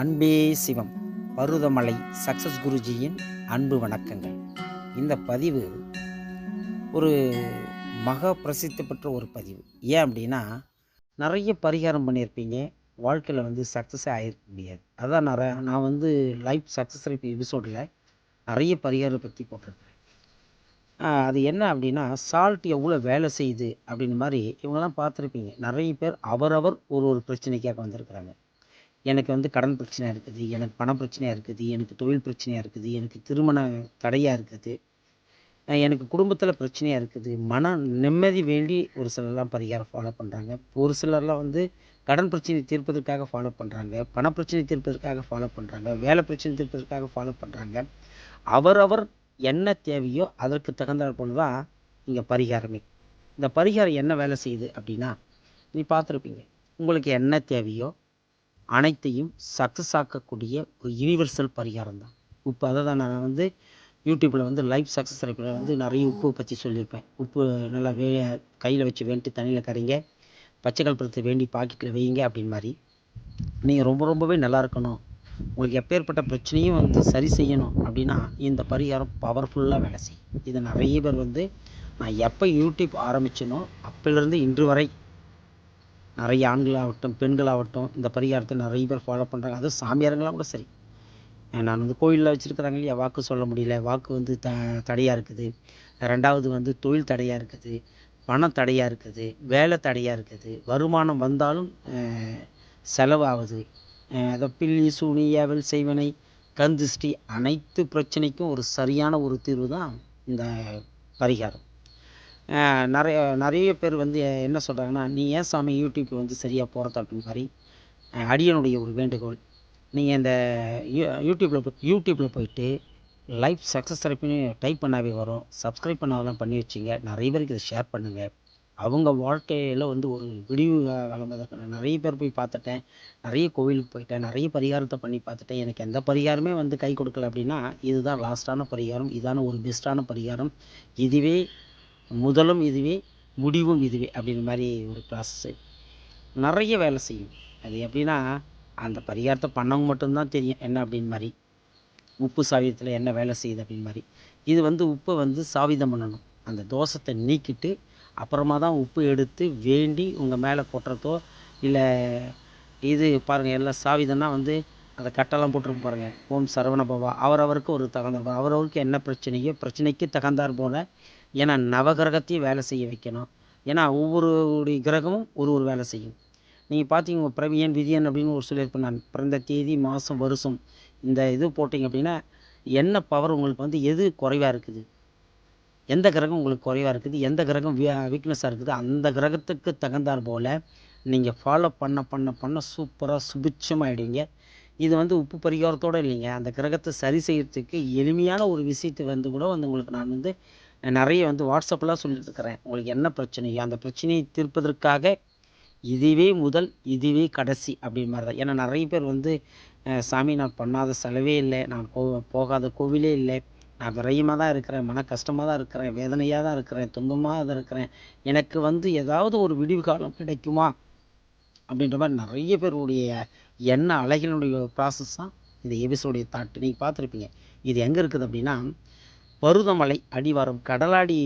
அன்பே சிவம். பருவதமலை சக்சஸ் குருஜியின் அன்பு வணக்கங்கள். இந்த பதிவு ஒரு மக பிரசித்தி பெற்ற ஒரு பதிவு. ஏன் அப்படின்னா நிறைய பரிகாரம் பண்ணியிருப்பீங்க. வாழ்க்கையில் வந்து சக்ஸஸே ஆகிருக்க முடியாது. அதான் நிறைய நான் வந்து லைஃப் சக்ஸஸ் எபிசோடில் நிறைய பரிகாரம் பற்றி போட்டிருக்கேன். அது என்ன அப்படின்னா சால்ட் எவ்வளோ வேலை செய்யுது அப்படின்னு மாதிரி இவங்கெல்லாம் பார்த்துருப்பீங்க. நிறைய பேர் அவரவர் ஒரு ஒரு பிரச்சனைக்காக வந்திருக்கிறாங்க. எனக்கு வந்து கடன் பிரச்சனையாக இருக்குது எனக்கு பண பிரச்சனையாக இருக்குது எனக்கு தொழில் பிரச்சனையாக இருக்குது எனக்கு திருமண தடையாக இருக்குது. எனக்கு குடும்பத்தில் பிரச்சனையாக இருக்குது. மன நிம்மதி வேண்டி ஒரு சிலர்லாம் பரிகாரம் ஃபாலோ பண்ணுறாங்க ஒரு சிலர்லாம் வந்து கடன் பிரச்சனை தீர்ப்பதற்காக ஃபாலோ பண்ணுறாங்க பண பிரச்சனை தீர்ப்பதற்காக ஃபாலோ பண்ணுறாங்க வேலை பிரச்சனை தீர்ப்பதற்காக ஃபாலோ பண்ணுறாங்க அவரவர் என்ன தேவையோ அதற்கு தகுந்த போல தான் இங்கே பரிகாரமே. இந்த பரிகாரம் என்ன வேலை செய்யுது அப்படின்னா நீ பார்த்துருப்பீங்க. உங்களுக்கு என்ன தேவையோ அனைத்தையும் சக்ஸஸ் ஆக்கக்கூடிய ஒரு யூனிவர்சல் பரிகாரம் தான். உப்பு அதை தான் நான் வந்து யூடியூப்பில் வந்து லைஃப் சக்ஸஸ் ரெப்பில் வந்து நிறைய உப்பு பற்றி சொல்லியிருப்பேன். உப்பு நல்லா வே கையில் வச்சு வேண்டி தண்ணியில் கரைங்க. பச்சை கல்புரத்தை வேண்டி பாக்கெட்டில் வைங்க அப்படின்னு மாதிரி. நீங்கள் ரொம்ப ரொம்பவே நல்லா இருக்கணும். உங்களுக்கு எப்பேற்பட்ட பிரச்சனையும் வந்து சரி செய்யணும் அப்படின்னா இந்த பரிகாரம் பவர்ஃபுல்லாக வேலை செய்யும். இது நிறைய பேர் வந்து நான் எப்போ யூடியூப் ஆரம்பிச்சேனோ அப்போலேருந்து இன்று வரை நிறைய ஆண்களாகட்டும் பெண்களாகட்டும் இந்த பரிகாரத்தை நிறைய பேர் ஃபாலோ பண்ணுறாங்க அதுவும் சாமியாருங்களாம் கூட சரி. நான் வந்து கோயிலில் வச்சுருக்கிறாங்க இல்லையா? வாக்கு சொல்ல முடியல. வாக்கு வந்து த தடையாக இருக்குது. ரெண்டாவது வந்து தொழில் தடையாக இருக்குது. பணம் தடையாக இருக்குது. வேலை தடையாக இருக்குது. வருமானம் வந்தாலும் செலவாகுது. அதை பில்லி சூனி ஏவல் செய்வனை கந்திஷ்டி அனைத்து பிரச்சனைக்கும் ஒரு சரியான ஒரு தீர்வு தான் இந்த பரிகாரம். நிறைய நிறைய பேர் வந்து என்ன சொல்கிறாங்கன்னா நீ ஏன் சாமி யூடியூப் வந்து சரியாக போகிறது அப்படின்னு மாதிரி. அடியனுடைய ஒரு வேண்டுகோள். நீங்கள் இந்த யூ- யூடியூப்பில் போய் யூடியூப்பில் போயிட்டு லைஃப் சக்ஸஸ் தெரப்பின்னு டைப் பண்ணாவே வரும். சப்ஸ்கிரைப் பண்ணாதெல்லாம் பண்ணி வச்சிங்க. நிறைய பேருக்கு இதை ஷேர் பண்ணுங்கள் அவங்க வாழ்க்கையில் வந்து ஒரு விடிவு வளர்ந்ததற்கு நிறைய பேர் போய் பார்த்துட்டேன். நிறைய கோவிலுக்கு போயிட்டேன். நிறைய பரிகாரத்தை பண்ணி பார்த்துட்டேன். எனக்கு எந்த பரிகாரமே வந்து கை கொடுக்கல அப்படின்னா இதுதான் லாஸ்ட்டான பரிகாரம். இதான ஒரு பெஸ்ட்டான பரிகாரம். இதுவே முதலும் இதுவே முடிவும் இதுவே அப்படின்ற மாதிரி ஒரு ப்ராசஸ்ஸு நிறைய வேலை செய்யும். அது எப்படின்னா அந்த பரிகாரத்தை பண்ணவங்க மட்டும்தான் தெரியும் என்ன அப்படின்னு மாதிரி. உப்பு சாவியத்தில் என்ன வேலை செய்யுது அப்படின்னு மாதிரி. இது வந்து உப்பை வந்து சாவிதம் பண்ணணும். அந்த தோஷத்தை நீக்கிட்டு அப்புறமா தான் உப்பு எடுத்து வேண்டி உங்கள் மேலே கொட்டுறதோ இல்லை இது பாருங்கள் எல்லாம் சாவிதம்னா வந்து அந்த கட்டெல்லாம் போட்டிருக்கு பாருங்கள் ஓம் சரவண பவா. அவரவருக்கு ஒரு தகுந்த அவரவருக்கு என்ன பிரச்சனையோ பிரச்சனைக்கு தகுந்தார் போல ஏன்னா நவகிரகத்தையும் வேலை செய்ய வைக்கணும். ஏன்னா ஒவ்வொரு கிரகமும் ஒரு ஒரு வேலை செய்யும். நீங்கள் பார்த்தீங்க பிரவியன் விதியன் அப்படின்னு ஒரு சொல்லியிருப்பேன் நான் பிறந்த தேதி மாதம் வருஷம். இந்த இது போட்டிங்க அப்படின்னா என்ன பவர் உங்களுக்கு வந்து எது குறைவாக இருக்குது? எந்த கிரகம் உங்களுக்கு குறைவாக இருக்குது? எந்த கிரகம் வீக்னஸாக இருக்குது? அந்த கிரகத்துக்கு தகுந்தாற் போல் நீங்கள் ஃபாலோ பண்ண பண்ண பண்ண சூப்பராக சுபிட்சமாகிடுவீங்க இது வந்து உப்பு பரிகாரத்தோடு இல்லைங்க. அந்த கிரகத்தை சரி செய்கிறதுக்கு எளிமையான ஒரு விஷயத்தை வந்து கூட வந்து உங்களுக்கு நான் வந்து நிறைய வந்து வாட்ஸ்அப்பெலாம் சொல்லியிருக்கிறேன் இருக்கிறேன் உங்களுக்கு என்ன பிரச்சனையோ அந்த பிரச்சனையை தீர்ப்பதற்காக இதுவே முதல் இதுவே கடைசி அப்படின் மாதிரி தான். ஏன்னா நிறைய பேர் வந்து சாமி நான் பண்ணாத செலவே இல்லை. நான் போ போகாத கோவிலே இல்லை. நான் விரயமாக தான் இருக்கிறேன். மன கஷ்டமாக தான் இருக்கிறேன். வேதனையாக தான் இருக்கிறேன். துன்பமாக தான் இருக்கிறேன். எனக்கு வந்து ஏதாவது ஒரு விடிவு காலம் கிடைக்குமா? அப்படின்ற மாதிரி நிறைய பேருடைய எண்ண அலைகளினுடைய ப்ராசஸ் தான் இந்த எபிசோடைய தாட்டு நீங்கள் பார்த்துருப்பீங்க. இது எங்கே இருக்குது அப்படின்னா பருவதமலை அடிவாரம் கடலாடி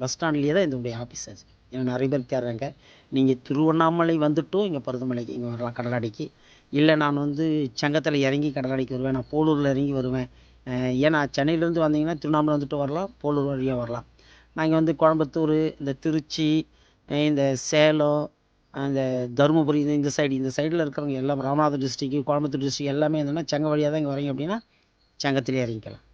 பஸ் ஸ்டாண்ட்லேயே தான் இதனுடைய ஆஃபீஸ் ஆச்சு ஏன்னா நிறைய பேர் தேடுறாங்க நீங்கள் திருவண்ணாமலை வந்துட்டும் இங்கே பருவதமலைக்கு இங்கே வரலாம் கடலாடிக்கு. இல்லை நான் வந்து சங்கத்தில் இறங்கி கடலாடிக்கு வருவேன். நான் போலூரில் இறங்கி வருவேன். ஏன்னா சென்னையிலேருந்து வந்தீங்கன்னா திருவண்ணாமலை வந்துட்டு வரலாம் போலூர் வழியாக வரலாம். நாங்கள் வந்து கோயம்புத்தூர் இந்த திருச்சி இந்த சேலம் அந்த தருமபுரி இந்த இந்த சைடு இந்த சைடில் இருக்கிறவங்க எல்லாம் ராமநாதபுரம் டிஸ்ட்ரிக்கு கோயம்புத்தூர் டிஸ்ட்ரிக் எல்லாமே என்னன்னா செங்க வழியாக தான் இங்கே வரீங்க அப்படின்னா செங்கத்திலே இறங்கிக்கலாம்.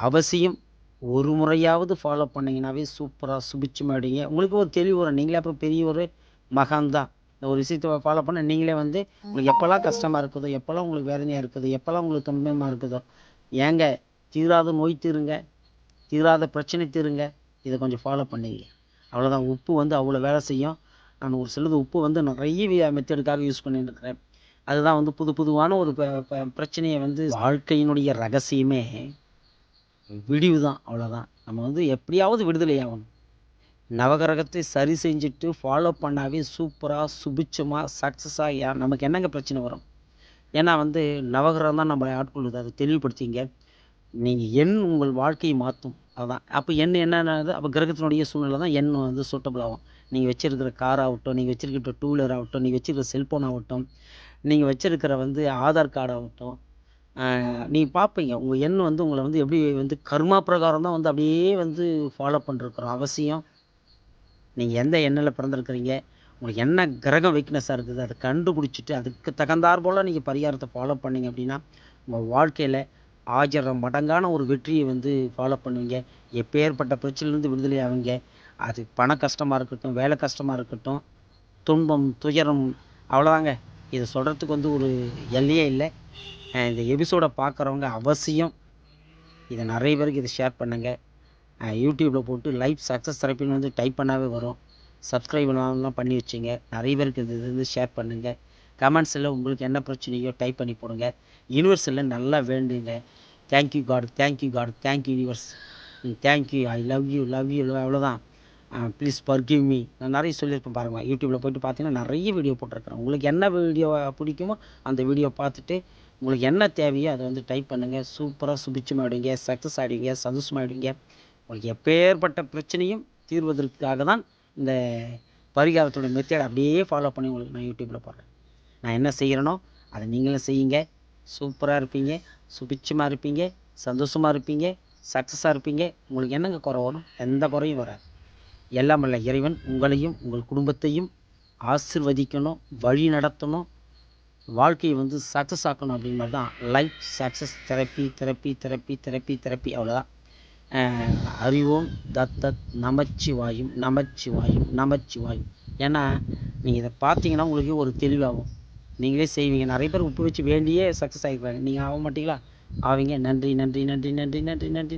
அவசியம் ஒரு முறையாவது ஃபாலோ பண்ணிங்கனாவே சூப்பராக சுபிச்சமாயிடுங்க உங்களுக்கு ஒரு தெளிவு வரும். நீங்களே அப்புறம் பெரிய ஒரு மகான் தான் இந்த ஒரு விஷயத்தை ஃபாலோ பண்ண நீங்களே வந்து உங்களுக்கு எப்போல்லாம் கஷ்டமாக இருக்குதோ எப்போல்லாம் உங்களுக்கு வேதனையாக இருக்குதோ எப்போல்லாம் உங்களுக்கு துன்பமாக இருக்குதோ ஏங்க தீராத நோய் தீருங்க தீராத பிரச்சனை தீருங்க இதை கொஞ்சம் ஃபாலோ பண்ணிங்க. அவ்வளோதான் உப்பு வந்து அவ்வளோ வேலை செய்யும். நான் ஒரு சிலது உப்பு வந்து நிறைய மெத்தடுக்காக யூஸ் பண்ணிட்டு இருக்கிறேன். அதுதான் வந்து புது புதுவான ஒரு ப- ப- பிரச்சனையை வந்து வாழ்க்கையினுடைய ரகசியமே. விடிவு தான் அவ்வளோதான் நம்ம வந்து எப்படியாவது விடுதலை ஆகணும். நவகிரகத்தை சரி செஞ்சுட்டு ஃபாலோ பண்ணாவே சூப்பராக சுபிச்சமாக சக்ஸஸாக நமக்கு என்னங்க பிரச்சனை வரும்? ஏன்னா வந்து நவகிரகம் தான் நம்மளை ஆட்கொள்ளுது. அதை தெளிவுபடுத்திங்க. நீங்கள் எண் உங்கள் வாழ்க்கையை மாற்றும் அதுதான் அப்போ எண் என்னென்னது அப்போ கிரகத்தினுடைய சூழ்நிலை தான் எண் வந்து சூட்டபிள் ஆகும். நீங்கள் வச்சுருக்கிற கார் ஆகட்டும் நீங்கள் வச்சுருக்கிற டூ வீலர் ஆகட்டும் நீங்கள் வச்சுருக்கிற செல்ஃபோன் ஆகட்டும் நீங்கள் வச்சுருக்கிற வந்து ஆதார் கார்டு ஆகட்டும் நீங்கள் பார்ப்பீங்க உங்கள் எண் வந்து உங்களை வந்து எப்படி வந்து கர்மா பிரகாரம் தான் வந்து அப்படியே வந்து ஃபாலோ பண்ணிருக்கிறோம் அவசியம். நீங்கள் எந்த எண்ணில் பிறந்திருக்கிறீங்க? உங்களுக்கு என்ன கிரகம் வீக்னஸாக இருக்குது? அதை கண்டுபிடிச்சிட்டு அதுக்கு தகுந்தார் போல் நீங்கள் பரிகாரத்தை ஃபாலோ பண்ணீங்க அப்படின்னா உங்கள் வாழ்க்கையில் ஆஜரம் மடங்கான ஒரு வெற்றியை வந்து ஃபாலோ பண்ணுவீங்க. எப்பேற்பட்ட பிரச்சனையிலேருந்து விடுதலை ஆவீங்க. அது பண கஷ்டமாக இருக்கட்டும் வேலை கஷ்டமாக இருக்கட்டும் துன்பம் துயரம் அவ்வளோதாங்க இதை சொல்கிறதுக்கு வந்து ஒரு எல்லையே இல்லை. இந்த எபிசோடை பார்க்குறவங்க அவசியம். இதை நிறைய பேருக்கு இதை ஷேர் பண்ணுங்கள் யூடியூப்பில் போட்டு லைஃப் சக்ஸஸ் தெரப்பின்னு வந்து டைப் பண்ணாவே வரும். சப்ஸ்கிரைப் பண்ணலாம் பண்ணி வச்சுங்க. நிறைய பேருக்கு இது வந்து ஷேர் பண்ணுங்கள் கமெண்ட்ஸில் உங்களுக்கு என்ன பிரச்சனையோ டைப் பண்ணி போடுங்க. யூனிவர்ஸில் நல்லா வேண்டுங்க. Thank you God thank you God thank you universe thank you I love you love you அவ்வளோதான் ப்ளீஸ் forgive மீ நான் நிறைய சொல்லியிருப்பேன் பாருங்கள் யூடியூப்பில் போயிட்டு பார்த்தீங்கன்னா நிறைய வீடியோ போட்டிருக்கேன் உங்களுக்கு என்ன வீடியோ பிடிக்குமோ அந்த வீடியோ பார்த்துட்டு உங்களுக்கு என்ன தேவையோ அதை வந்து டைப் பண்ணுங்கள் சூப்பராக சுபிச்சமாகிடுங்க சக்ஸஸ் ஆகிடுவீங்க சந்தோஷமாயிடுவீங்க உங்களுக்கு எப்பேற்பட்ட பிரச்சனையும் தீர்வதற்காக தான் இந்த பரிகாரத்துடைய மெத்தேட் அப்படியே ஃபாலோ பண்ணி உங்களுக்கு நான் யூடியூப்பில் போடுறேன். நான் என்ன செய்கிறேனோ அதை நீங்களும் செய்யுங்க. சூப்பராக இருப்பீங்க சுபிச்சமாக இருப்பீங்க சந்தோஷமாக இருப்பீங்க சக்ஸஸாக இருப்பீங்க. உங்களுக்கு என்னங்க குறை வரும்? எந்த குறையும் வராது. எல்லாம் வல்ல இறைவன் உங்களையும் உங்கள் குடும்பத்தையும் ஆசிர்வதிக்கணும் வழி நடத்தணும் வாழ்க்கையை வந்து சக்ஸஸ் ஆக்கணும் அப்படின்ற தான் life success therapy therapy therapy therapy therapy அவ்வளோதான் அறிவோம் தத்தத் நமச்சிவாயும் நமச்சிவாயும் நமச்சிவாயும். ஏன்னா நீங்கள் இதை பார்த்தீங்கன்னா உங்களுக்கு ஒரு தெளிவாகும். நீங்களே செய்வீங்க. நிறைய பேர் உப்பு வச்சு வேண்டியே சக்ஸஸ் ஆகிருப்பாங்க. நீங்கள் ஆக மாட்டீங்களா? ஆவீங்க. நன்றி நன்றி நன்றி நன்றி நன்றி நன்றி.